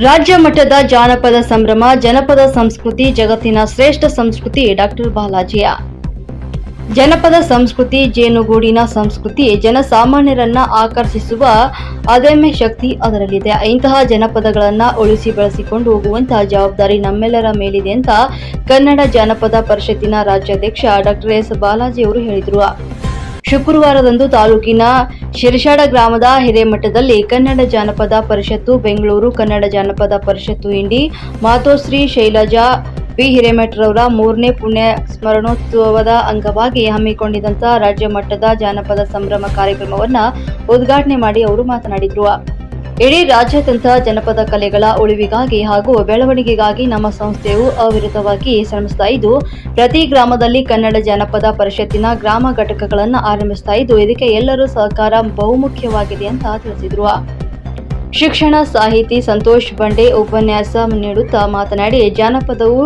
ರಾಜ್ಯ ಮಟ್ಟದ ಜಾನಪದ ಸಂಭ್ರಮ, ಜನಪದ ಸಂಸ್ಕೃತಿ, ಜಗತ್ತಿನ ಶ್ರೇಷ್ಠ ಸಂಸ್ಕೃತಿ ಡಾಕ್ಟರ್ ಬಾಲಾಜಿಯ. ಜನಪದ ಸಂಸ್ಕೃತಿ, ಜೇನುಗೂಡಿನ ಸಂಸ್ಕೃತಿ, ಜನಸಾಮಾನ್ಯರನ್ನ ಆಕರ್ಷಿಸುವ ಅದಮ್ಯ ಶಕ್ತಿ ಅದರಲ್ಲಿದೆ. ಇಂತಹ ಜನಪದಗಳನ್ನ ಉಳಿಸಿ ಬೆಳೆಸಿಕೊಂಡು ಹೋಗುವಂತಹ ಜವಾಬ್ದಾರಿ ನಮ್ಮೆಲ್ಲರ ಮೇಲಿದೆ ಅಂತ ಕನ್ನಡ ಜಾನಪದ ಪರಿಷತ್ತಿನ ರಾಜ್ಯಾಧ್ಯಕ್ಷ ಡಾಕ್ಟರ್ ಎಸ್. ಬಾಲಾಜಿ ಅವರು ಹೇಳಿದರು. ಶುಕ್ರವಾರದಂದು ತಾಲೂಕಿನ ಶಿರಶಾಡ ಗ್ರಾಮದ ಹಿರೇಮಠದಲ್ಲಿ ಕನ್ನಡ ಜಾನಪದ ಪರಿಷತ್ತು, ಬೆಂಗಳೂರು ಕನ್ನಡ ಜಾನಪದ ಪರಿಷತ್ತು ಇಂಡಿ ಮಾತೋಶ್ರೀ ಶೈಲಜಾ ಬಿ ಹಿರೇಮಠರವರ ಮೂರನೇ ಪುಣ್ಯ ಸ್ಮರಣೋತ್ಸವದ ಅಂಗವಾಗಿ ಹಮ್ಮಿಕೊಂಡಿದ್ದಂಥ ರಾಜ್ಯ ಮಟ್ಟದ ಜಾನಪದ ಸಂಭ್ರಮ ಕಾರ್ಯಕ್ರಮವನ್ನು ಉದ್ಘಾಟನೆ ಮಾಡಿ ಅವರು ಮಾತನಾಡಿದರು. ಇಡೀ ರಾಜ್ಯಾದ್ಯಂತ ಜನಪದ ಕಲೆಗಳ ಉಳಿವಿಗಾಗಿ ಹಾಗೂ ಬೆಳವಣಿಗೆಗಾಗಿ ನಮ್ಮ ಸಂಸ್ಥೆಯು ಅವಿರತವಾಗಿ ಶ್ರಮಿಸ್ತಾ ಇದ್ದು, ಪ್ರತಿ ಗ್ರಾಮದಲ್ಲಿ ಕನ್ನಡ ಜನಪದ ಪರಿಷತ್ತಿನ ಗ್ರಾಮ ಘಟಕಗಳನ್ನು ಆರಂಭಿಸ್ತಾ ಇದ್ದು, ಇದಕ್ಕೆ ಎಲ್ಲರೂ ಸಹಕಾರ ಬಹುಮುಖ್ಯವಾಗಿದೆ ಅಂತ ತಿಳಿಸಿದರು. ಶಿಕ್ಷಣ, ಸಾಹಿತಿ ಸಂತೋಷ್ ಬಂಡೆ ಉಪನ್ಯಾಸ ನೀಡುತ್ತಾ ಮಾತನಾಡಿ, ಜಾನಪದವು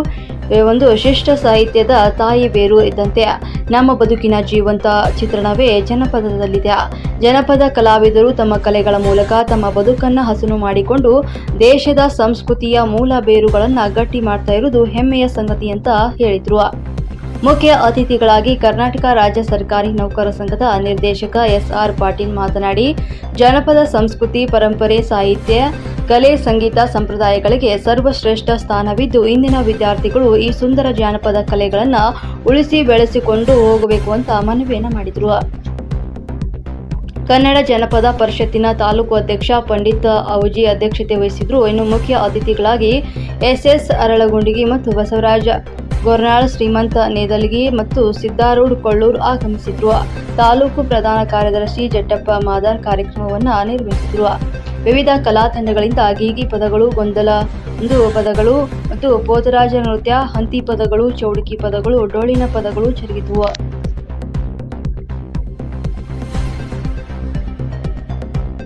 ಒಂದು ಶಿಷ್ಟ ಸಾಹಿತ್ಯದ ತಾಯಿ ಬೇರು ಇದ್ದಂತೆ ನಮ್ಮ ಬದುಕಿನ ಜೀವಂತ ಚಿತ್ರಣವೇ ಜನಪದದಲ್ಲಿದೆ. ಜನಪದ ಕಲಾವಿದರು ತಮ್ಮ ಕಲೆಗಳ ಮೂಲಕ ತಮ್ಮ ಬದುಕನ್ನು ಹಸನು ಮಾಡಿಕೊಂಡು ದೇಶದ ಸಂಸ್ಕೃತಿಯ ಮೂಲ ಬೇರುಗಳನ್ನು ಗಟ್ಟಿ ಮಾಡ್ತಾ ಇರುವುದು ಹೆಮ್ಮೆಯ ಸಂಗತಿ ಅಂತ ಹೇಳಿದ್ರು. ಮುಖ್ಯ ಅತಿಥಿಗಳಾಗಿ ಕರ್ನಾಟಕ ರಾಜ್ಯ ಸರ್ಕಾರಿ ನೌಕರ ಸಂಘದ ನಿರ್ದೇಶಕ ಎಸ್ ಆರ್ ಪಾಟೀಲ್ ಮಾತನಾಡಿ, ಜನಪದ ಸಂಸ್ಕೃತಿ, ಪರಂಪರೆ, ಸಾಹಿತ್ಯ ಕಲೆ, ಸಂಗೀತ ಸಂಪ್ರದಾಯಗಳಿಗೆ ಸರ್ವಶ್ರೇಷ್ಠ ಸ್ಥಾನವಿದ್ದು, ಇಂದಿನ ವಿದ್ಯಾರ್ಥಿಗಳು ಈ ಸುಂದರ ಜಾನಪದ ಕಲೆಗಳನ್ನು ಉಳಿಸಿ ಬೆಳೆಸಿಕೊಂಡು ಹೋಗಬೇಕು ಅಂತ ಮನವಿಯನ್ನು ಮಾಡಿದರು. ಕನ್ನಡ ಜನಪದ ಪರಿಷತ್ತಿನ ತಾಲೂಕು ಅಧ್ಯಕ್ಷ ಪಂಡಿತ್ ಅವಜಿ ಅಧ್ಯಕ್ಷತೆ ವಹಿಸಿದ್ರು. ಇನ್ನು ಮುಖ್ಯ ಅತಿಥಿಗಳಾಗಿ ಎಸ್ಎಸ್ ಅರಳಗುಂಡಿಗಿ ಮತ್ತು ಬಸವರಾಜ ಗೊರ್ನಾಳ್, ಶ್ರೀಮಂತ ನೇದಲ್ಗಿ ಮತ್ತು ಸಿದ್ದಾರೂಢ ಕೊಳ್ಳೂರು ಆಗಮಿಸಿದ್ರು. ತಾಲೂಕು ಪ್ರಧಾನ ಕಾರ್ಯದರ್ಶಿ ಜಟ್ಟಪ್ಪ ಮಾದಾರ್ ಕಾರ್ಯಕ್ರಮವನ್ನು ನಿರ್ವಹಿಸಿದ್ರು. ವಿವಿಧ ಕಲಾ ತಂಡಗಳಿಂದ ಗೀಗಿ ಪದಗಳು, ಗೊಂದಲ ಒಂದು ಪದಗಳು ಮತ್ತು ಪೋತರಾಜ ನೃತ್ಯ, ಹಂತಿ ಪದಗಳು, ಚೌಡಿಕಿ ಪದಗಳು, ಡೋಳಿನ ಪದಗಳು ಜರುಗಿದವು